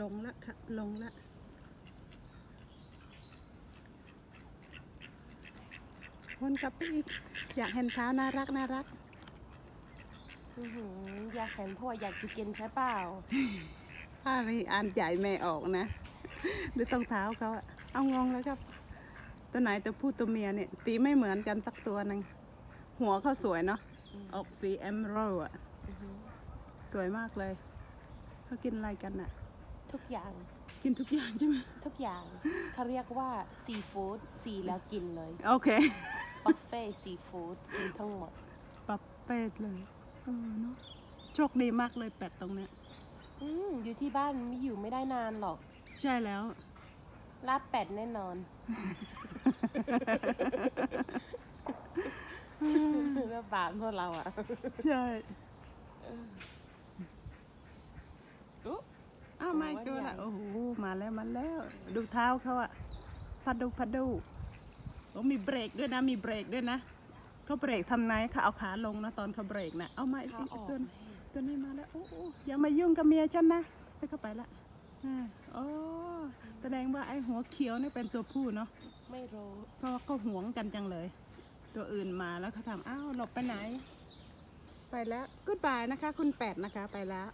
ลงละค่ะ ลงละวนกลับไปอีกอยากเห็นเท้าน่ารักน่ารัก อื้อหืออยากเห็นเพราะว่าอยากจะกินใช่เปล่า ป้านี่อ่านใจไม่ออกนะ ดูตรงเท้าเขาอะเอางงแล้วครับ ตัวไหนตัวผู้ตัวเมียเนี่ยตีไม่เหมือนกันสักตัวหนึ่งหัวเขาสวยเนาะอืม ออกสีแอมโรอะอื้อหือสวยมากเลยเขากินอะไรกันอะ ทุกอย่าง กินทุกอย่างใช่ไหมทุกอย่างเขาเรียกว่าซีฟู้ดซีแล้วกินเลยโอเคบุฟเฟ่ซีฟู้ดกินทั้งหมดปับเป็ดเลยเออเนาะโชคดีมากเลยเป็ดตรงเนี้ยอืมอยู่ที่บ้านไม่อยู่ไม่ได้นานหรอกใช่แล้ว ลาบเป็ดแน่นอนแล้วบาปพวกเราอะ ใช่อุ๊ อ้าวมาอีกตัวละโอ้โหมาแล้วมาแล้ว ดูเท้าเขาอะพัดดูพัดดูโอ้มีเบรกด้วยนะมีเบรกด้วยนะเขาเบรกทำไงเขาเอาขาลงนะตอนเขาเบรกนะเอามาอีกขาออกตัวนี้ตัวนี้มาแล้วโอ้โอ้อย่ามายุ่งกับเมียฉันนะไปเข้าไปละอ่าโอ้แสดงว่าไอ้หัวเขียวนี่เป็นตัวผู้เนาะไม่รู้เพราะว่าเขาหวงกันจังเลย ตัวอื่นมาแล้วเขาทำอ้าวหลบไปไหน ไปแล้วกูดบายนะคะ คุณแปดนะคะไปแล้ว